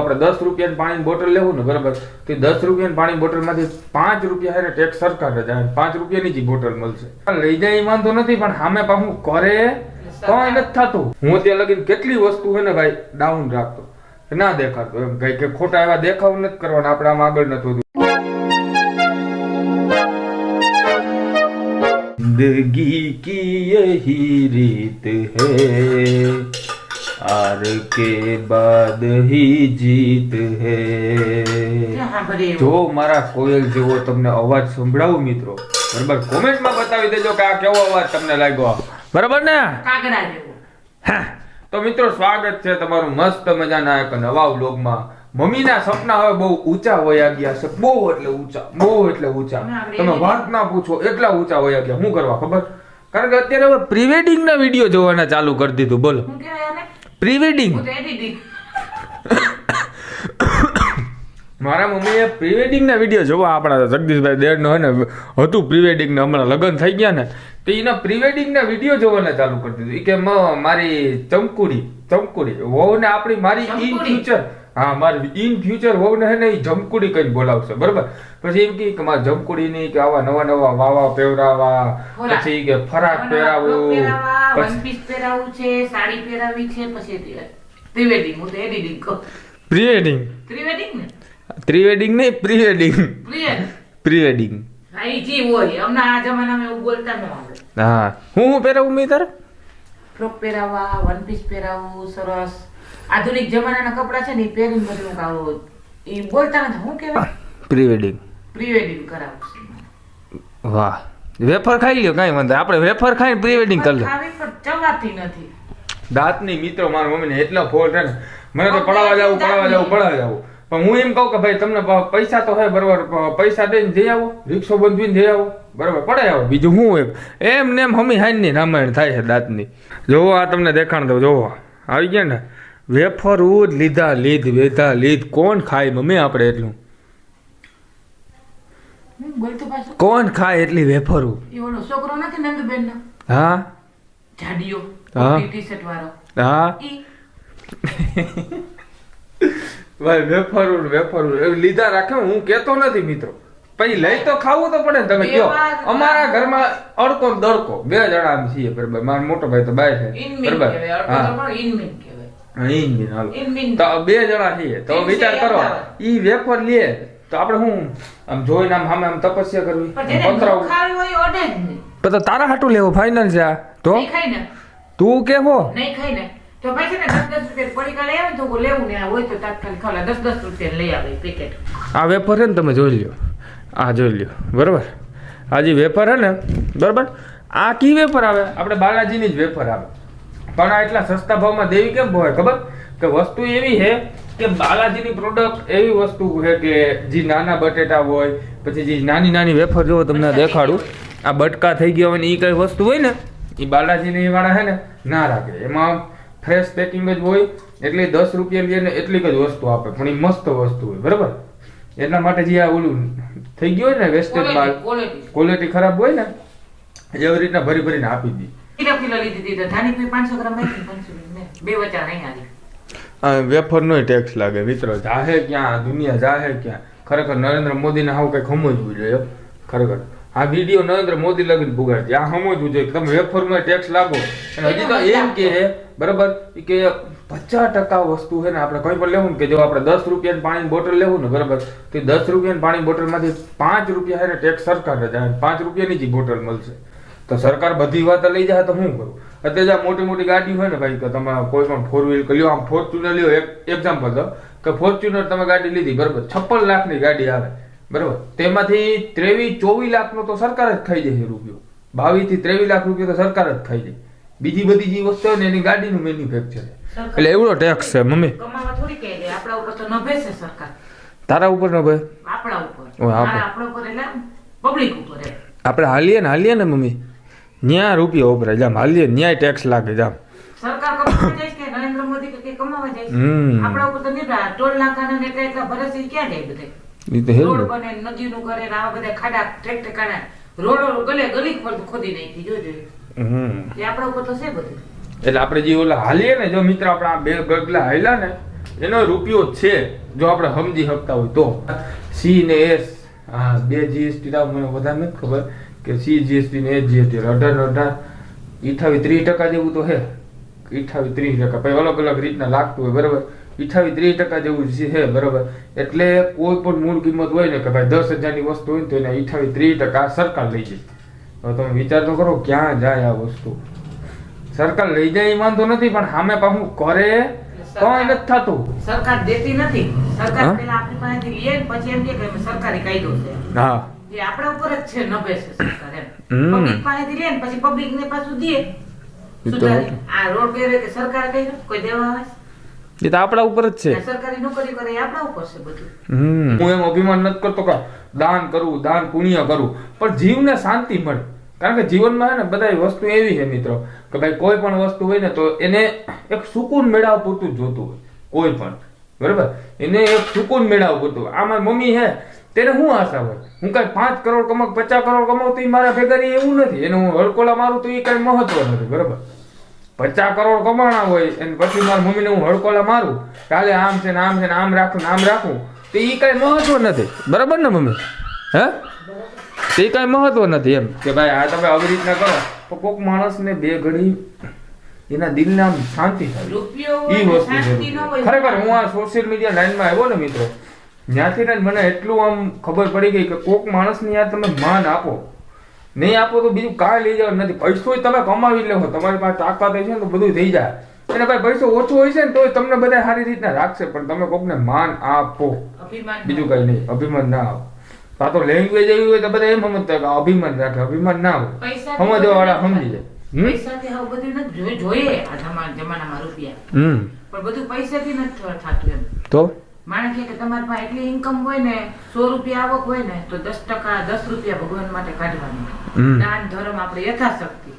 આપણે દસ રૂપિયાની પાણી બોટલ લેવું ને, બરાબર? તો દસ રૂપિયાની પાણી બોટલમાંથી પાંચ રૂપિયા હેરે ટેક્સ સરકાર રજા પાંચ રૂપિયાની જ બોટલ મળશે. લઈ જાય એ વાંધો નથી, પણ સામે પાછું કરે કઈ નથી થતું. હું ત્યાં લગીને કેટલી વસ્તુ હોય ને ભાઈ ડાઉન રાખતો. ના દેખાતો એમ કઈ કે ખોટા એવા દેખાવ નથી કરવાના, આપણે આમ આગળ નથી વધવું. જિંદગી કી યહી રીત હૈ? हार के बाद ही जीत है જો મારા કોયલ જેવો તમને અવાજ સંભળાવું મિત્રો બરાબર કોમેન્ટમાં બતાવી દેજો કે આ કેવો અવાજ તમને લાગ્યો બરાબર ને કાગડા જેવો હા. તો મિત્રો સ્વાગત છે તમારું મસ્ત મજાના એક નવા વ્લોગમાં મમ્મીના સપના હવે બહુ ઊંચા વયા ગયા છે બહુ એટલે ઊંચા બહુ એટલે ઊંચા ના, આપણે તમે વાત ના પૂછો એટલા ઊંચા વયા ગયા શું કરવા ખબર કારણ કે અત્યારે હવે પ્રી વેડિંગ ના વિડીયો જોવાના ચાલુ કરી દીધું બોલો હું કહેવાય આને? Pre wedding. મારા મમ્મીએ પ્રી વેડિંગના વીડિયો જોવા આપણા જગદીશભાઈ દેડનો હોય ને હતું પ્રી વેડિંગને હમણાં લગ્ન થઈ ગયા ને તો એના પ્રી વેડિંગના વીડિયો જોવાના ચાલુ કરી દીધું કે મારી ચમકુડી ચમકુડી વહુ ને આપણી મારી ઇન? ફ્યુચર હા મારે ઇન ફ્યુચર વહુ ને હે ને ઈ જમકુડી કઈ બોલાવશે બરાબર? પછી એમ કે મારે જમકુડી ની કે આવા નવા નવા વાવા પહેરાવા પછી કે ફરાક પહેરાવું પછી one છે સાડી પહેરાવી છે પછી પ્રી-વેડિંગ હું તો એડિટિંગ કહું. પ્રીવેડિંગ. પ્રીવેડિંગ ને? પ્રીવેડિંગ નહીં પ્રીવેડિંગ. પ્રીવેડિંગ. હા એ જી હોય અમને આ જમાનામાં એવું બોલતા ન આવે. હા. હું હું પહેરાવું મેં તારે? ફ્રોક પહેરાવવા વન પીસ પહેરાવું સરસ. આધુનિક જમાનાના કપડાં છે ને એ પહેરીને બધું કાવો એ બોલતા નથી. હું કહેવાય પ્રી વેડિંગ પ્રી-વેડિંગ કરાવવું વાહ. વેફર ખાઈ લ્યો કાંઈ વાંધો આપણે વેફર ખાઈને પ્રી વેડિંગ કરી લો. ચવાતી નથી. દાંતની મિત્રો મારા મમ્મીને એટલો ફોલ્ટ છે ને. મને તો પડાવવા જવું પડાવવા જવું પડાવવા જવું. પણ હું એમ કહું કે ભાઈ તમને પૈસા તો હોય બરોબર પૈસા દઈને જઈ આવો રિક્ષો બંધવીને જઈ આવો. બરોબર પડે આવો. બીજું હું એમ એમ ને એમ હમી હાઈની રામાયણ થાય છે દાંતની. જોવો આ તમને દેખાણ દઉં જોવો. આવી ગયા ને? વેફર જ લીધા લીધ વેધા લીધ. કોણ ખાય મમ્મી આપણે એટલું? કોણ ખાય એટલી વેફરું છોકરો નથી નંદબેન હા? જાડિયો હા. ટી શર્ટ વાળો. હા? ભાઈ વેફરું વેફરું લીધા રાખે હું કેતો નથી મિત્રો. પછી લઈ તો ખાવું તો પડે ને તમે કયો. અમારા ઘરમાં અડકો દડકો. બે જણા આમ છીએ બરાબર. મારો મોટો ભાઈ તો બાય છે. બરાબર. હા. તો પણ ઇનમિન કહેવાય હા, ઈન બીન, હાલો. તો બે જણા છીએ. તો વિચાર કરો. એ ઈ વેફર લે તો આપણે શું આમ જોઈને આમ સામે આમ તપસ્યા કરવી? પતરાવું તો તારા હાટું લેવો ફાઇનલ છે આ. તો? તું કેવો નહીં ખાઈ ને. તો ભાઈ ને દસ દસ રૂપિયા પડીકા લઈ આવે તો લેવું ને આ હોય તો તાત્કાલિક ખાલા દસ દસ રૂપિયા લઈ આવે પેકેટ આ વેફર છે ને તમે જોઈ લ્યો. આ જોઈ લ્યો. બરાબર? આ જે વેફર છે ને બરાબર? આ કી વેફર આવે? આપણે બાલાજીની જ વેફર આવે. પણ આ એટલા સસ્તા ભાવમાં દેવી કેમ હોય? ખબર? કે વસ્તુ એવી છે કે બાલાજીની પ્રોડક્ટ એવી વસ્તુ છે કે જે નાના બટેટા હોય પછી જે નાની નાની વેફર જો તમને દેખાડું. આ બટકા થઈ ગયા હોય ને એ કઈ વસ્તુ હોય ને એ બાલાજીની વાળા છે ને ના રાખે. એમાં ફ્રેશ પેકિંગ જ હોય એટલે દસ રૂપિયા લઈને એટલી જ વસ્તુ આપે. પણ એ મસ્ત વસ્તુ હોય બરાબર? એટલા માટે જે આ ઓલું થઈ ગયું હોય ને વેસ્ટર્ન માલ ક્વોલિટી ખરાબ હોય ને એવી રીતના ભરી ભરીને આપી દી. કિલો કિલો લીધી હતી ધાની પી પાંચસો ગ્રામ બે વચા નહીં આવી આ વેફર નો ટેક્સ લાગે, મિત્રો. જાહે ક્યાં, દુનિયા જાહે ક્યાં. ખરેખર નરેન્દ્ર મોદીને આવું કંઈક સમજવું જોઈએ ખરેખર. આ વીડિયો નરેન્દ્ર મોદી લગીને પુગાડતી આ સમજવું જોઈએ તમે વેફરમાં ટેક્સ લાગો. અને હજી તો એમ કે બરાબર કે પચાસ ટકા વસ્તુ છે ને આપણે કંઈ પણ લેવું કે જો આપણે દસ રૂપિયાની પાણીની બોટલ લેવું ને, બરાબર, તો દસ રૂપિયાની પાણી બોટલમાંથી પાંચ રૂપિયા છે ને ટેક્સ સરકાર જ પાંચ રૂપિયાની જ બોટલ મળશે. તો સરકાર બધી વાત લઈ જાય તો શું કરું? અત્યારે જે આ મોટી મોટી ગાડી હોય ને ભાઈ કે તમે કોઈ પણ ફોર વ્હીલ લ્યો આમ ફોર્ચ્યુનર લ્યો એક એક્ઝામ્પલ તો કે ફોર્ચ્યુનર તમે ગાડી લીધી બરાબર છપ્પન લાખની ગાડી આવે બરાબર. તેમાંથી ત્રેવીસ ચોવીસ લાખનો તો સરકાર જ ખાઈ જાય રૂપિયો. બાવીસથી ત્રેવીસ લાખ રૂપિયો તો સરકાર જ ખાઈ જાય. બીજી બધી જે વસ્તુ હોય ને એની ગાડીનું મેન્યુફેક્ચર એટલે એવડો ટેક્સ છે મમ્મી. આપણા ઉપર તો નભે છે સરકાર. તારા ઉપર નો ભાઈ આપણા ઉપર. આપણા. ઉપર એટલે પબ્લિક ઉપર આપણે હાલીએ ને હાલીએ ને મમ્મી. ન્યા રૂપિયો વપરાય જામ હાલીએ ન્યાય ટેક્સ લાગે જામ સરકાર કમાવા જાય કે નરેન્દ્ર મોદી કે કે કમાવા જાય આપણા ઉપર તો નિર્ભર ટોલ નાકાના ને એટલા એટલા ભરે છે ઈ ક્યાં જાય બધે? એ તો હે રોડ બને નદીનું કરે ને આવા બધા ખાડા ટ્રેક્ટર કાઢા. રોડો ગલે ગલી ખોદ- ખોદી નાખી જોજો હમ. એ આપણા ઉપર તો છે બધું. એટલે આપણે જે ઓલા હાલીએ ને જો મિત્ર આપણા બે ગગલા હાલ્યા ને એનો રૂપિયો છે. જો આપણે સમજી શકતા હોય તો. સી ને એસ. હા બે જીએસટી બધા મને વધારે નથી ખબર. કે સીજીએસટી ને એસજીએસટી અઢાર અઢાર અઠાવીસ ત્રીસ ટકા જેવું તો હે. અઠાવીસ ત્રીસ ટકા. પછી અલગ અલગ રીતના લાગતું હોય બરાબર? અઠાવીસ ત્રીસ ટકા જેવું છે બરાબર? એટલે કોઈ પણ મૂળ કિંમત હોય ને કે ભાઈ દસ હજારની વસ્તુ હોય ને તો એને અઠાવીસ ત્રીસ ટકા સરકાર લઈ જાય. હવે તમે વિચાર તો કરો ક્યાં જાય આ વસ્તુ? સરકાર લઈ જાય એ વાંધો નથી પણ સામે પાછું કરે કઈ નથી થતું. સરકાર દેતી નથી. સરકાર? પેલા આપણી પાસેથી લે પછી એમ કે સરકારી કાયદો છે. હા. જે આપણા ઉપર જ છે નભે છે સરકાર એમ. પબ્લિક પાસેથી લે ને પછી પબ્લિક ને પાછું દે. એ આ રોડ કર્યો કે સરકારે કોઈ દેવા આવે? એ તો આપણા ઉપર જ છે. સરકારી નોકરી કરે આપણા ઉપર છે બધું. હું એમ અભિમાન નથી કરતો કે દાન કરવું દાન પુણ્ય કરવું પણ જીવને શાંતિ મળે. કારણ કે જીવનમાં ને બધા વસ્તુ એવી છે મિત્રો કે ભાઈ કોઈ પણ વસ્તુ હોય ને તો એને એક સુકૂન મેળવવા પૂરતું જોતું હોય. કોઈ પણ. બરાબર? એને એક સુકૂન મેળવવા પૂરતું. આ મારી મમ્મી છે તેને શું આશા હોય? હું કઈ પાંચ કરોડ કમાવ પચાસ કરોડ કમાવું તો એ મારા ભેગા એવું નથી. એને હું હડકોલા મારું તો એ કઈ મહત્વ નથી બરાબર? પચાસ કરોડ કમાણા હોય અને પછી મારા મમ્મીને હું હડકોલા મારું કાલે આમ છે ને આમ છે ને આમ રાખું ને આમ રાખું તો એ કઈ મહત્વ નથી. બરાબર ને મમ્મી? હે? તે કઈ મહત્વ નથી એમ. કે ભાઈ આ તમે આવી રીતના કરો તો કોક માણસને બે ઘડી એના દિલને આમ શાંતિ થાય. ને વસ્તુ ખરેખર હું આ સોશિયલ મીડિયા લાઈનમાં આવ્યો ને મિત્રો ત્યાંથી ને મને એટલું આમ ખબર પડી ગઈ કે કોક માણસને યાર તમે માન આપો. નહીં આપો તો બીજું કાંઈ લઈ જવાનું નથી. પૈસો તમે કમાવી લેવો. તમારી પાસે તાકાત છે ને તો બધું થઈ જાય. અને ભાઈ પૈસો ઓછો હોય છે ને તોય તમને બધા સારી રીતના રાખશે પણ તમે કોકને માન આપો. બીજું કઈ નહીં. અભિમાન ના આવો આ તો લેંગ્વેજ એવી હોય તો બધા એમ સમજતા કે અભિમાન રાખે. અભિમાન ના હોય. સમજવા વાળા સમજી જાય. પૈસાથી હવે બધું નથી જોઈએ. આ જમાનામાં રૂપિયા. પણ બધું પૈસાથી નથી થતું એમ. તો? માણસ કે તમારી પાસે એટલી ઇન્કમ હોય ને સો રૂપિયા આવક હોય ને તો દસ ટકા દસ રૂપિયા ભગવાન માટે કાઢવાનું. દાન ધર્મ આપણે યથાશક્તિ.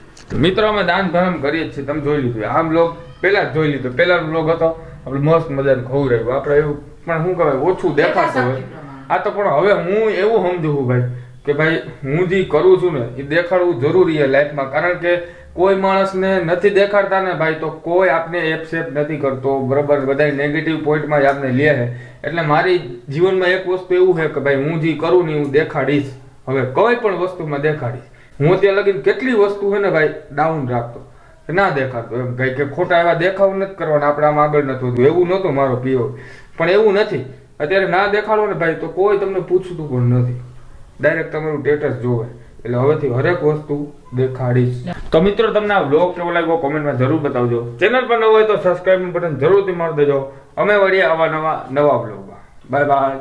મિત્રો અમે દાન ધર્મ કરીએ છીએ. તમે જોઈ લીધું. આમ લોક પેલા જ જોઈ લીધું. પેલા લોક હતો. આપણે મસ્ત મજાનું રહ્યું આપણે એવું પણ શું કહેવાય ઓછું દેખાતું હોય. આ તો પણ હવે હું એવું સમજુ છું ભાઈ કે ભાઈ હું જે કરું છું ને એ દેખાડવું જરૂરી છે લાઈફમાં કારણ કે કોઈ માણસને નથી દેખાડતા ને ભાઈ, તો કોઈ આપને એપસેપ નથી કરતો. બરાબર બધા નેગેટિવ પોઈન્ટમાં જ આપને લે છે એટલે મારી જીવનમાં એક વસ્તુ એવું છે કે ભાઈ, હું જે કરું ને હું દેખાડીશ. હવે કોઈ પણ વસ્તુમાં દેખાડીશ. હું ત્યાં લગીને કેટલી વસ્તુ છે ને ભાઈ ડાઉન રાખતો. ના દેખાતો એમ કઈ કે ખોટા એવા દેખાવ નથી કરવાના, આપણે આમ આગળ નથી હોતું એવું નહોતું મારો પીઓ પણ એવું નથી. અત્યારે ના દેખાડો ને ભાઈ, તો કોઈ તમને પૂછતું પણ નથી. ડાયરેક્ટ તમારું સ્ટેટસ જોવે. એટલે હવેથી હરેક વસ્તુ દેખાડીશ. તો મિત્રો, તમને આ બ્લોગ કેવો લાગ્યો કોમેન્ટમાં જરૂર બતાવજો. ચેનલ પર ન હોય તો સબસ્ક્રાઇબ બટન જરૂરથી મારી દેજો. અમે વળી આવા નવા નવા બ્લોગમાં બાય બાય